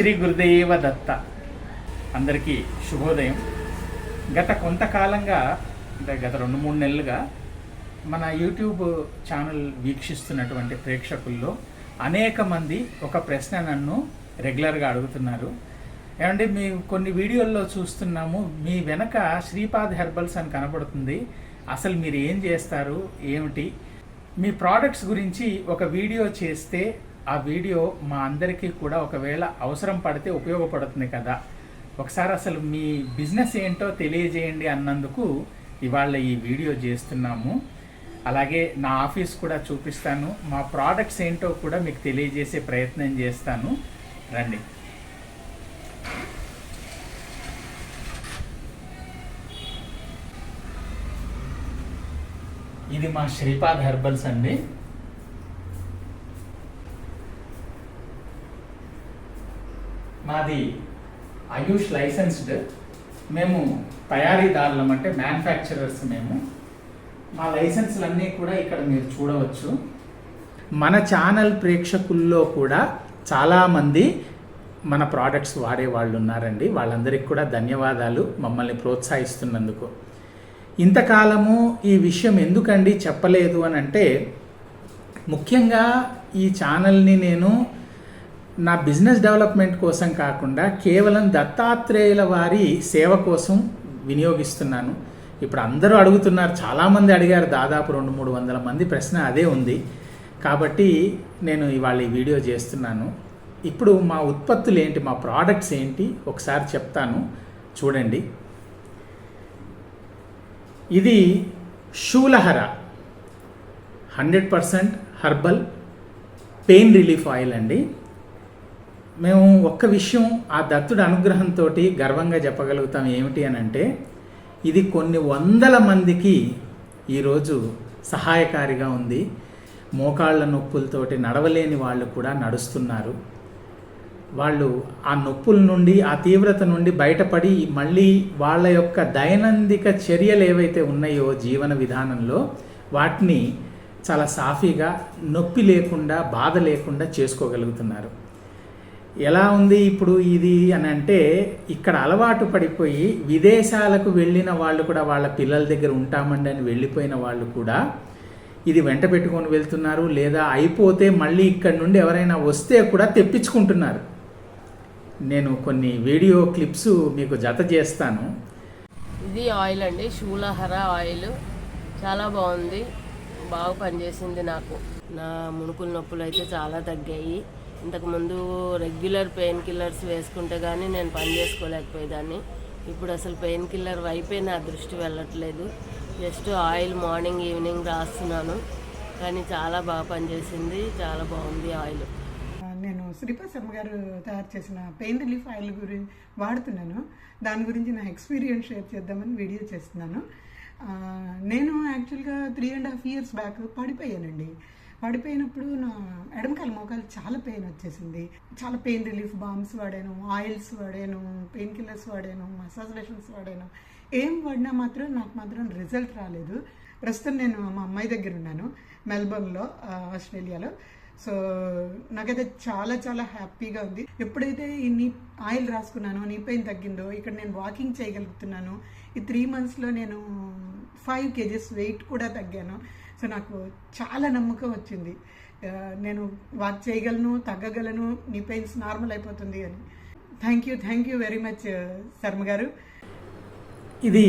శ్రీ గురుదేవ దత్త. అందరికీ శుభోదయం. గత కొంతకాలంగా అంటే గత రెండు మూడు నెలలుగా మన యూట్యూబ్ ఛానల్ వీక్షిస్తున్నటువంటి ప్రేక్షకుల్లో అనేక మంది ఒక ప్రశ్న నన్ను రెగ్యులర్గా అడుగుతున్నారు. ఏమంటే మీ కొన్ని వీడియోల్లో చూస్తున్నాము మీ వెనక శ్రీపాద్ హెర్బల్స్ అని కనబడుతుంది. అసలు మీరు ఏం చేస్తారు? ఏమిటి? మీ ప్రోడక్ట్స్ గురించి ఒక వీడియో చేస్తే ఆ వీడియో మా అందరికీ కూడా ఒకవేళ అవసరం పడితే ఉపయోగపడుతుంది కదా. ఒకసారి అసలు మీ బిజినెస్ ఏంటో తెలియజేయండి అన్నందుకు ఇవాళ ఈ వీడియో చేస్తున్నాము. అలాగే నా ఆఫీస్ కూడా చూపిస్తాను. మా ప్రోడక్ట్స్ ఏంటో కూడా మీకు తెలియజేసే ప్రయత్నం చేస్తాను. రండి. ఇది మా శ్రీపాద్ హెర్బల్స్ అండి. మాది ఆయుష్ లైసెన్స్డ్. మేము తయారీదారులం అంటే మ్యానుఫ్యాక్చరర్స్ మేము. మా లైసెన్స్లన్నీ కూడా ఇక్కడ మీరు చూడవచ్చు. మన ఛానల్ ప్రేక్షకుల్లో కూడా చాలామంది మన ప్రోడక్ట్స్ వాడే వాళ్ళు ఉన్నారండి. వాళ్ళందరికీ కూడా ధన్యవాదాలు మమ్మల్ని ప్రోత్సహిస్తున్నందుకు. ఇంతకాలము ఈ విషయం ఎందుకండి చెప్పలేదు అని అంటే ముఖ్యంగా ఈ ఛానల్ని నేను నా బిజినెస్ డెవలప్మెంట్ కోసం కాకుండా కేవలం దత్తాత్రేయుల వారి సేవ కోసం వినియోగిస్తున్నాను. ఇప్పుడు అందరూ అడుగుతున్నారు చాలామంది అడిగారు దాదాపు రెండు మూడు వందల మంది ప్రశ్న అదే ఉంది. కాబట్టి నేను ఇవాళ ఈ వీడియో చేస్తున్నాను. ఇప్పుడు మా ఉత్పత్తులు ఏంటి మా ప్రోడక్ట్స్ ఏంటి ఒకసారి చెప్తాను. చూడండి. ఇది Shoolahara. Hundred percent herbal pain relief oil అండి. మేము ఒక్క విషయం ఆ దత్తుడి అనుగ్రహంతో గర్వంగా చెప్పగలుగుతాం ఏమిటి అని అంటే ఇది కొన్ని వందల మందికి ఈరోజు సహాయకారిగా ఉంది. మోకాళ్ళ నొప్పులతోటి నడవలేని వాళ్ళు కూడా నడుస్తున్నారు. వాళ్ళు ఆ నొప్పుల నుండి ఆ తీవ్రత నుండి బయటపడి మళ్ళీ వాళ్ళ యొక్క దైనందిక చర్యలు ఏవైతే ఉన్నాయో జీవన విధానంలో వాటిని చాలా సాఫీగా నొప్పి లేకుండా బాధ లేకుండా చేసుకోగలుగుతున్నారు. ఎలా ఉంది ఇప్పుడు ఇది అని అంటే ఇక్కడ అలవాటు పడిపోయి విదేశాలకు వెళ్ళిన వాళ్ళు కూడా వాళ్ళ పిల్లల దగ్గర ఉంటామండి అని వెళ్ళిపోయిన వాళ్ళు కూడా ఇది వెంట పెట్టుకొని వెళ్తున్నారు. లేదా అయిపోతే మళ్ళీ ఇక్కడ నుండి ఎవరైనా వస్తే కూడా తెప్పించుకుంటున్నారు. నేను కొన్ని వీడియో క్లిప్స్ మీకు జత చేస్తాను. ఇది ఆయిల్ అండి. శూలహర ఆయిల్. చాలా బాగుంది. బాగా పనిచేసింది నాకు. నా మునుకుల నొప్పులు అయితే చాలా తగ్గాయి. ఇంతకుముందు రెగ్యులర్ పెయిన్ కిల్లర్స్ వేసుకుంటే కానీ నేను పని చేసుకోలేకపోయేదాన్ని. ఇప్పుడు అసలు పెయిన్ కిల్లర్ వైపే నా దృష్టి వెళ్ళట్లేదు. జస్ట్ ఆయిల్ మార్నింగ్ ఈవినింగ్ రాస్తున్నాను. కానీ చాలా బాగా పనిచేసింది. చాలా బాగుంది ఆయిల్. నేను శ్రీపాశర్మ గారు తయారు చేసిన పెయిన్ రిలీఫ్ ఆయిల్ గురించి వాడుతున్నాను. దాని గురించి నా ఎక్స్పీరియన్స్ షేర్ చేద్దామని వీడియో చేస్తున్నాను. నేను యాక్చువల్గా three and half years back పడిపోయానండి. పడిపోయినప్పుడు నా ఎడమకాల మోకాలు చాలా పెయిన్ వచ్చేసింది. చాలా పెయిన్ రిలీఫ్ బామ్స్ వాడాను ఆయిల్స్ వాడాను పెయిన్ కిల్లర్స్ వాడాను మసాజ్ లోషన్స్ వాడాను. ఏం వాడినా మాత్రం నాకు మాత్రం రిజల్ట్ రాలేదు. ప్రస్తుతం నేను మా అమ్మాయి దగ్గర ఉన్నాను మెల్బర్న్లో ఆస్ట్రేలియాలో. సో నాకైతే చాలా చాలా హ్యాపీగా ఉంది. ఎప్పుడైతే నీ ఆయిల్ రాసుకున్నానో నీ పెయిన్ తగ్గిందో ఇక్కడ నేను వాకింగ్ చేయగలుగుతున్నాను. ఈ త్రీ మంత్స్లో నేను ఫైవ్ కేజెస్ వెయిట్ కూడా తగ్గాను. సో నాకు చాలా నమ్మకం వచ్చింది. నేను వాక్ చేయగలను తగ్గగలను నీ పెయిన్స్ నార్మల్ అయిపోతుంది అని. Thank you thank you very much Sharma గారు. ఇది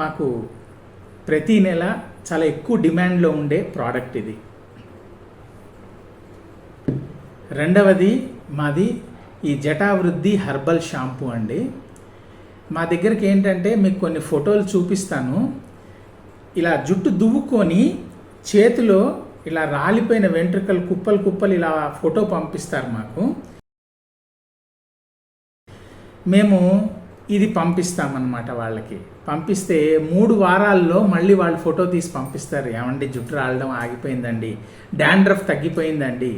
మాకు ప్రతి నెల చాలా ఎక్కువ డిమాండ్లో ఉండే ప్రోడక్ట్ ఇది. రెండవది మాది ఈ జటావృద్ధి హర్బల్ షాంపూ అండి. మా దగ్గరికి ఏంటంటే మీకు కొన్ని ఫోటోలు చూపిస్తాను. ఇలా జుట్టు దువ్వుకొని చేతిలో ఇలా రాలిపోయిన వెంట్రుకలు కుప్పలు కుప్పలు ఇలా ఫోటో పంపిస్తారు మాకు. మేము ఇది పంపిస్తామన్నమాట వాళ్ళకి. పంపిస్తే మూడు వారాల్లో మళ్ళీ వాళ్ళు ఫోటో తీసి పంపిస్తారు. ఏమండి జుట్టు రాలడం ఆగిపోయిందండి. డాండ్రఫ్ తగ్గిపోయిందండి.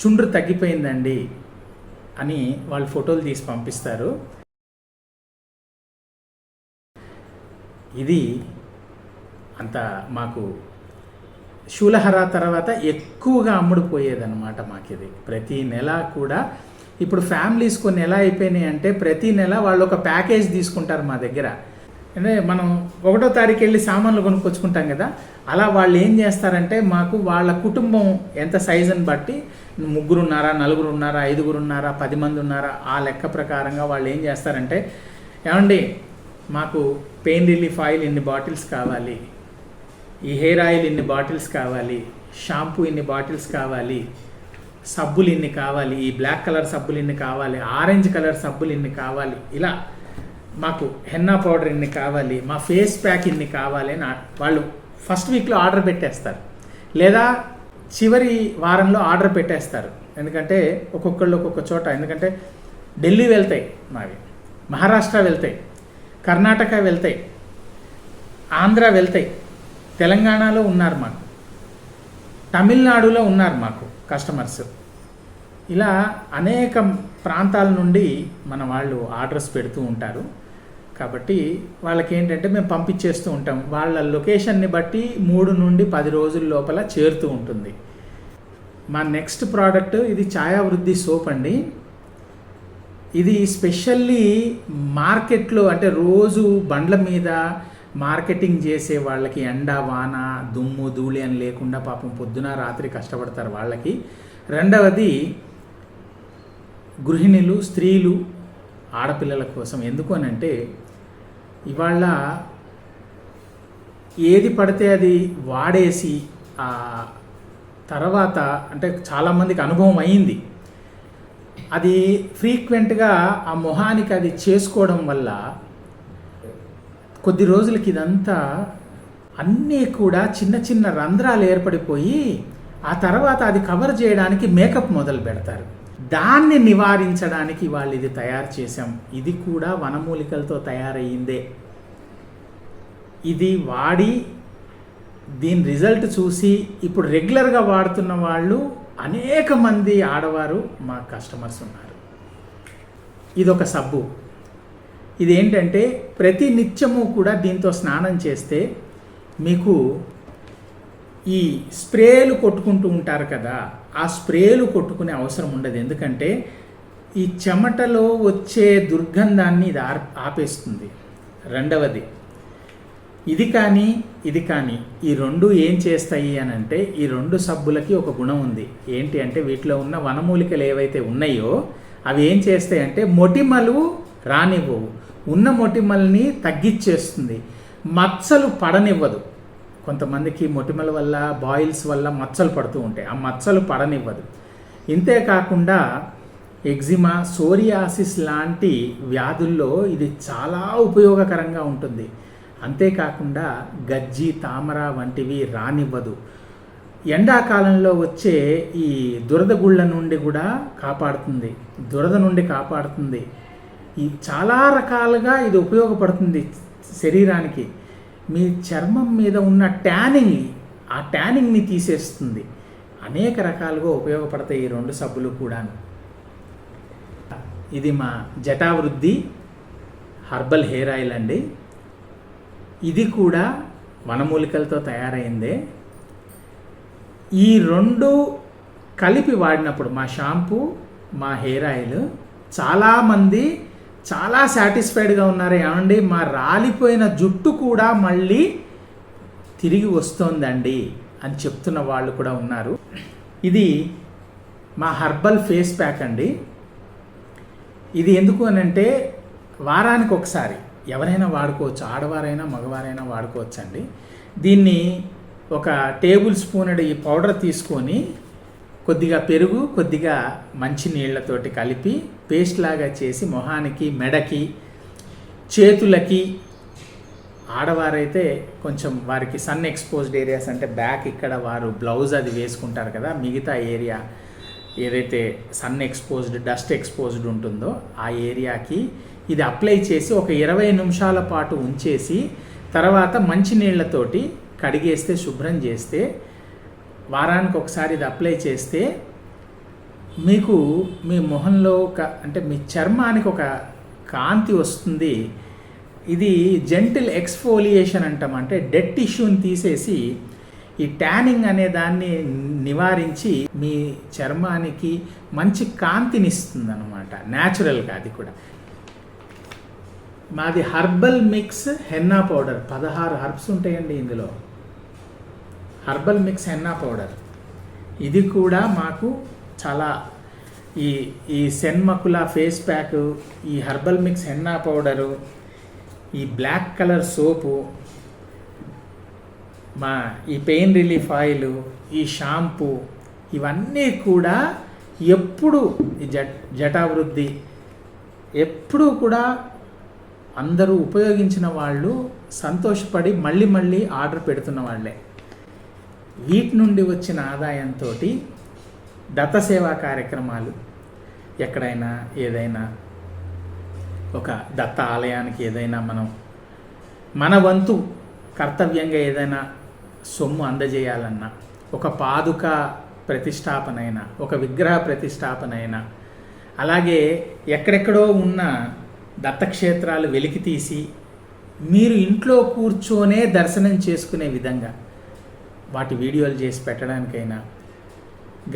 చుండ్రు తగ్గిపోయిందండి అని వాళ్ళు ఫోటోలు తీసి పంపిస్తారు. ఇది అంత మాకు శూలహర తర్వాత ఎక్కువగా అమ్ముడుపోయేదన్నమాట మాకు ఇది ప్రతి నెల కూడా ఇప్పుడు ఫ్యామిలీస్ కొన్ని ఎలా అయిపోయినాయి అంటే ప్రతి నెల వాళ్ళు ఒక ప్యాకేజ్ తీసుకుంటారు మా దగ్గర. అంటే మనం ఒకటో తారీఖు వెళ్ళి సామాన్లు కొనుక్కొచ్చుకుంటాం కదా అలా వాళ్ళు ఏం చేస్తారంటే మాకు వాళ్ళ కుటుంబం ఎంత సైజుని బట్టి ముగ్గురు ఉన్నారా నలుగురు ఉన్నారా ఐదుగురు ఉన్నారా పది మంది ఉన్నారా ఆ లెక్క ప్రకారంగా వాళ్ళు ఏం చేస్తారంటే ఏమండి మాకు పెయిన్ రిలీఫ్ ఆయిల్ ఇన్ని బాటిల్స్ కావాలి? ఈ హెయిర్ ఆయిల్ ఇన్ని బాటిల్స్ కావాలి షాంపూ ఇన్ని బాటిల్స్ కావాలి సబ్బులు ఇన్ని కావాలి ఈ బ్లాక్ కలర్ సబ్బులు ఇన్ని కావాలి ఆరెంజ్ కలర్ సబ్బులు ఇన్ని కావాలి ఇలా మాకు హెన్నా పౌడర్ ఇన్ని కావాలి మా ఫేస్ ప్యాక్ ఇన్ని కావాలి అని వాళ్ళు ఫస్ట్ వీక్లో ఆర్డర్ పెట్టేస్తారు. లేదా చివరి వారంలో ఆర్డర్ పెట్టేస్తారు. ఎందుకంటే ఒక్కొక్కళ్ళు ఒక్కొక్క చోట ఎందుకంటే ఢిల్లీ వెళ్తాయి మావి మహారాష్ట్ర వెళ్తాయి కర్ణాటక వెళ్తాయి ఆంధ్ర వెళ్తాయి. తెలంగాణలో ఉన్నారు మాకు. తమిళనాడులో ఉన్నారు మాకు కస్టమర్స్ ఇలా అనేక ప్రాంతాల నుండి మన వాళ్ళు ఆర్డర్స్ పెడుతూ ఉంటారు. కాబట్టి వాళ్ళకి ఏంటంటే మేము పంపించేస్తూ ఉంటాం. వాళ్ళ లొకేషన్ని బట్టి మూడు నుండి పది రోజుల లోపల చేరుతూ ఉంటుంది. మా నెక్స్ట్ ప్రోడక్ట్ ఇది ఛాయావృద్ధి సోప్ అండి. ఇది స్పెషల్లీ మార్కెట్లో అంటే రోజు బండ్ల మీద మార్కెటింగ్ చేసే వాళ్ళకి ఎండ వాన దుమ్ము ధూళి అని లేకుండా పాపం పొద్దున రాత్రి కష్టపడతారు వాళ్ళకి. రెండవది గృహిణులు స్త్రీలు ఆడపిల్లల కోసం. ఎందుకు అని అంటే ఇవాళ ఏది పడితే అది వాడేసి ఆ తర్వాత అంటే చాలామందికి అనుభవం అయింది. అది ఫ్రీక్వెంట్గా ఆ మొహానికి అది చేసుకోవడం వల్ల కొద్ది రోజులకి ఇదంతా అన్నీ కూడా చిన్న చిన్న రంధ్రాలు ఏర్పడిపోయి ఆ తర్వాత అది కవర్ చేయడానికి మేకప్ మొదలు పెడతారు. దాన్ని నివారించడానికి వాళ్ళు ఇది తయారు చేశాం. ఇది కూడా వనమూలికలతో తయారయ్యిందే. ఇది వాడి దీని రిజల్ట్ చూసి ఇప్పుడు రెగ్యులర్గా వాడుతున్న వాళ్ళు అనేక మంది ఆడవారు మా కస్టమర్స్ ఉన్నారు. ఇదొక సబ్బు. ఇది ఏంటంటే ప్రతి నిత్యము కూడా దీంతో స్నానం చేస్తే మీకు ఈ స్ప్రేలు కొట్టుకుంటూ ఉంటారు కదా ఆ స్ప్రేలు కొట్టుకునే అవసరం ఉండదు. ఎందుకంటే ఈ చెమటలో వచ్చే దుర్గంధాన్ని ఇది ఆర్- ఆపేస్తుంది. రెండవది ఇది కానీ ఇది కానీ ఈ రెండు ఏం చేస్తాయి అని అంటే ఈ రెండు సబ్బులకి ఒక గుణం ఉంది. ఏంటి అంటే వీటిలో ఉన్న వనమూలికలు ఏవైతే ఉన్నాయో అవి ఏం చేస్తాయి అంటే మొటిమలు రానివ్వవు. ఉన్న మొటిమల్ని తగ్గిచ్చేస్తుంది. మచ్చలు పడనివ్వదు. కొంతమందికి మొటిమల వల్ల బాయిల్స్ వల్ల మచ్చలు పడుతూ ఉంటాయి. ఆ మచ్చలు పడనివ్వదు. ఇంతే కాకుండా ఎగ్జిమా సోరియాసిస్ లాంటి వ్యాధుల్లో ఇది చాలా ఉపయోగకరంగా ఉంటుంది. అంతేకాకుండా గజ్జి తామర వంటివి రానివ్వదు. ఎండాకాలంలో వచ్చే ఈ దురద గుళ్ళ నుండి కూడా కాపాడుతుంది. దురద నుండి కాపాడుతుంది. ఈ చాలా రకాలుగా ఇది ఉపయోగపడుతుంది శరీరానికి. మీ చర్మం మీద ఉన్న ట్యానింగ్ ఆ ట్యానింగ్ని తీసేస్తుంది. అనేక రకాలుగా ఉపయోగపడతాయి ఈ రెండు సబ్బులు కూడాను. ఇది మా జటావృద్ధి హర్బల్ హెయిర్ ఆయిల్ అండి. ఇది కూడా వనమూలికలతో తయారైందే. ఈ రెండు కలిపి వాడినప్పుడు మా షాంపూ మా హెయిర్ ఆయిల్ చాలామంది చాలా సాటిస్ఫైడ్గా ఉన్నారు. ఏమండి? మా రాలిపోయిన జుట్టు కూడా మళ్ళీ తిరిగి వస్తోందండి అని చెప్తున్న వాళ్ళు కూడా ఉన్నారు. ఇది మా హర్బల్ ఫేస్ ప్యాక్ అండి. ఇది ఎందుకు అని అంటే వారానికి ఒకసారి ఎవరైనా వాడుకోవచ్చు. ఆడవారైనా మగవారైనా వాడుకోవచ్చు అండి దీన్ని ఒక టేబుల్ స్పూన్ ఈ పౌడర్ తీసుకొని కొద్దిగా పెరుగు కొద్దిగా మంచి నీళ్ళతోటి కలిపి పేస్ట్ లాగా చేసి మొహానికి మెడకి చేతులకి ఆడవారైతే కొంచెం వారికి సన్ ఎక్స్పోజ్డ్ ఏరియాస్ అంటే బ్యాక్ ఇక్కడ వారు బ్లౌజ్ అది వేసుకుంటారు కదా మిగతా ఏరియా ఏదైతే సన్ ఎక్స్పోజ్డ్ డస్ట్ ఎక్స్పోజ్డ్ ఉంటుందో ఆ ఏరియాకి ఇది అప్లై చేసి ఒక ఇరవై నిమిషాల పాటు ఉంచేసి తర్వాత మంచినీళ్ళతోటి కడిగేస్తే శుభ్రం చేస్తే వారానికి ఒకసారి ఇది అప్లై చేస్తే మీకు మీ మొహంలో ఒక అంటే మీ చర్మానికి ఒక కాంతి వస్తుంది. ఇది జెంటిల్ ఎక్స్ఫోలియేషన్ అంటాం. అంటే డెడ్ టిష్యూని తీసేసి ఈ ట్యానింగ్ అనే దాన్ని నివారించి మీ చర్మానికి మంచి కాంతినిస్తుంది అనమాట న్యాచురల్గా అది కూడా. మాది హర్బల్ మిక్స్ హెన్నా పౌడర్. పదహారు హర్బ్స్ ఉంటాయండి ఇందులో. Herbal mix henna powder. ఇది కూడా మాకు చాలా ఈ ఈ సెన్మకుల ఫేస్ ప్యాక్ ఈ హర్బల్ మిక్స్ హెన్నా పౌడరు ఈ బ్లాక్ కలర్ సోపు మా ఈ పెయిన్ రిలీఫ్ ఆయిల్ ఈ షాంపూ ఇవన్నీ కూడా ఎప్పుడు ఈ జట్ జటావృద్ధి ఎప్పుడూ కూడా అందరూ ఉపయోగించిన వాళ్ళు సంతోషపడి మళ్ళీ మళ్ళీ ఆర్డర్ పెడుతున్న వాళ్ళే. వీటి నుండి వచ్చిన ఆదాయంతో దత్త సేవా కార్యక్రమాలు ఎక్కడైనా ఏదైనా ఒక దత్త ఆలయానికి ఏదైనా మనం మన వంతు కర్తవ్యంగా ఏదైనా సొమ్ము అందజేయాలన్నా ఒక పాదుక ప్రతిష్టాపనైనా ఒక విగ్రహ ప్రతిష్టాపన అయినా అలాగే ఎక్కడెక్కడో ఉన్న దత్తక్షేత్రాలు వెలికి తీసి మీరు ఇంట్లో కూర్చొనే దర్శనం చేసుకునే విధంగా వాటి వీడియోలు చేసి పెట్టడానికైనా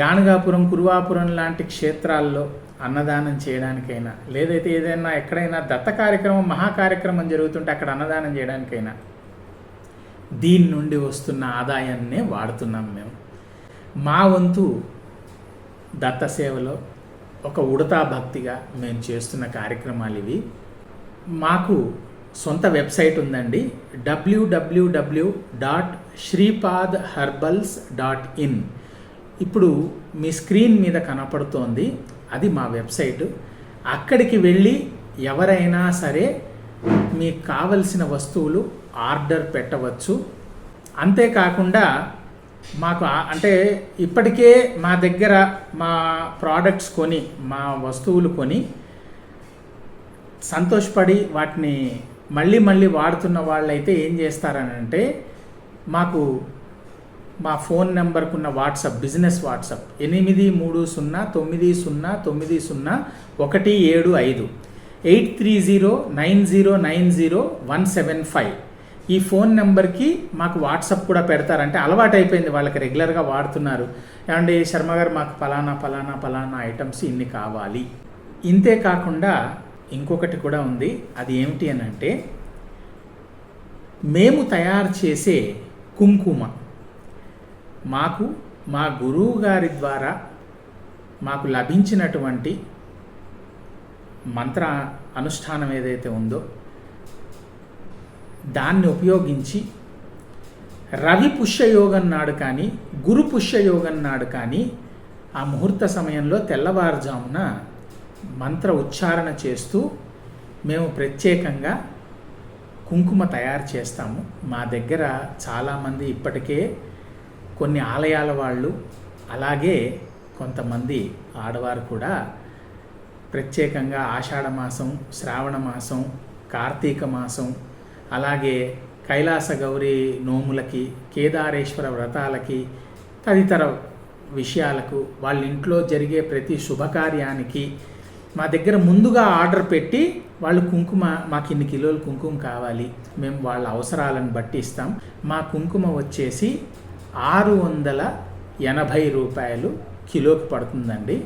గానగాపురం కురువాపురం లాంటి క్షేత్రాల్లో అన్నదానం చేయడానికైనా లేదైతే ఏదైనా ఎక్కడైనా దత్త కార్యక్రమం మహా కార్యక్రమం జరుగుతుంటే అక్కడ అన్నదానం చేయడానికైనా దీని నుండి వస్తున్న ఆదాయాన్నే వాడుతున్నాం మేము. మా వంతు దత్త సేవలో ఒక ఉడతా భక్తిగా మేము చేస్తున్న కార్యక్రమాలు ఇవి. మాకు సొంత వెబ్సైట్ ఉందండి. డబ్ల్యూడబ్ల్యూడబ్ల్యూ dot Sripad herbals dot in ఇప్పుడు మీ స్క్రీన్ మీద కనపడుతోంది. అది మా వెబ్సైట్. అక్కడికి వెళ్ళి ఎవరైనా సరే మీకు కావలసిన వస్తువులు ఆర్డర్ పెట్టవచ్చు. అంతేకాకుండా మాకు అంటే ఇప్పటికే మా దగ్గర మా ప్రోడక్ట్స్ కొని మా వస్తువులు కొని సంతోషపడి వాటిని మళ్ళీ మళ్ళీ వాడుతున్న వాళ్ళైతే ఏం చేస్తారనంటే మాకు మా ఫోన్ నెంబర్కున్న వాట్సాప్ బిజినెస్ వాట్సాప్ ఎనిమిది మూడు సున్నా తొమ్మిది సున్నా తొమ్మిది సున్నా ఒకటి ఏడు ఐదు eight three zero nine zero nine zero one seven five. ఈ ఫోన్ నెంబర్కి మాకు వాట్సాప్ కూడా పెడతారంటే అలవాటు అయిపోయింది వాళ్ళకి రెగ్యులర్గా వాడుతున్నారు. ఏమంటే శర్మ గారు మాకు ఫలానా పలానా పలానా ఐటమ్స్ ఇన్ని కావాలి. ఇంతే కాకుండా ఇంకొకటి కూడా ఉంది. అది ఏమిటి అని అంటే మేము తయారు చేసే కుంకుమ మాకు మా గురువు గారి ద్వారా మాకు లభించినటువంటి మంత్ర అనుష్ఠానం ఏదైతే ఉందో దాన్ని ఉపయోగించి రవి పుష్యయోగం నాడు కానీ గురు పుష్యయోగం నాడు కానీ ఆ ముహూర్త సమయంలో తెల్లవారుజామున మంత్ర ఉచ్చారణ చేస్తూ మేము ప్రత్యేకంగా కుంకుమ తయారు చేస్తాము. మా దగ్గర చాలామంది ఇప్పటికే కొన్ని ఆలయాల వాళ్ళు అలాగే కొంతమంది ఆడవారు కూడా ప్రత్యేకంగా ఆషాఢ మాసం శ్రావణ మాసం కార్తీక మాసం అలాగే కైలాస గౌరి నోములకి కేదారేశ్వర వ్రతాలకి తదితర విషయాలకు వాళ్ళ ఇంట్లో జరిగే ప్రతి శుభకార్యానికి మా దగ్గర ముందుగా ఆర్డర్ పెట్టి వాళ్ళు కుంకుమ మాకు ఇన్ని కిలోలు కుంకుమ కావాలి మేము వాళ్ళ అవసరాలను బట్టి ఇస్తాం. మా కుంకుమ వచ్చేసి ఆరు వందల ఎనభై రూపాయలు కిలోకి పడుతుందండి.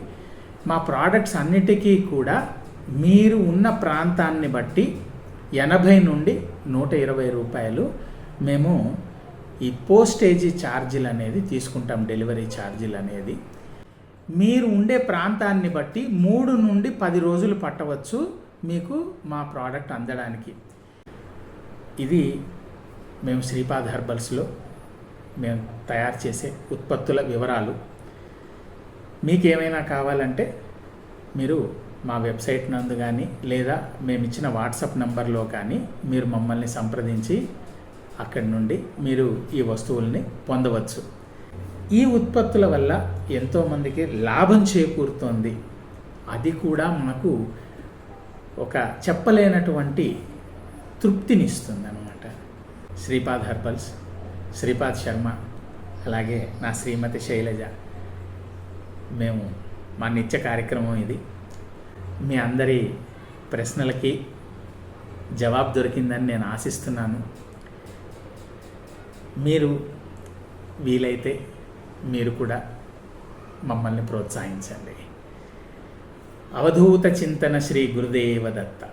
మా ప్రోడక్ట్స్ అన్నిటికీ కూడా మీరు ఉన్న ప్రాంతాన్ని బట్టి ఎనభై నుండి నూట ఇరవై రూపాయలు మేము ఈ పోస్టేజీ ఛార్జీలు అనేది తీసుకుంటాం డెలివరీ ఛార్జీలు అనేది. మీరు ఉండే ప్రాంతాన్ని బట్టి మూడు నుండి పది రోజులు పట్టవచ్చు మీకు మా ప్రోడక్ట్ అందడానికి. ఇది మేము శ్రీపాద్ హెర్బల్స్లో మేము తయారు చేసే ఉత్పత్తుల వివరాలు. మీకు ఏమైనా కావాలంటే మీరు మా వెబ్సైట్ నందు కానీ లేదా మేము ఇచ్చిన వాట్సాప్ నంబర్లో కానీ మీరు మమ్మల్ని సంప్రదించి అక్కడి నుండి మీరు ఈ వస్తువుల్ని పొందవచ్చు. ఈ ఉత్పత్తుల వల్ల ఎంతోమందికి లాభం చేకూరుతోంది. అది కూడా మాకు ఒక చెప్పలేనటువంటి తృప్తినిస్తుంది అనమాట శ్రీపాద్ హర్బల్స్ శ్రీపాద్ శర్మ అలాగే నా శ్రీమతి శైలజ. మేము మా నిత్య కార్యక్రమం ఇది. మీ అందరి ప్రశ్నలకి జవాబు దొరికిందని నేను ఆశిస్తున్నాను. మీరు వీలైతే మీరు కూడా మమ్మల్ని ప్రోత్సహించండి. అవధూత చింతన శ్రీ గురుదేవ దత్త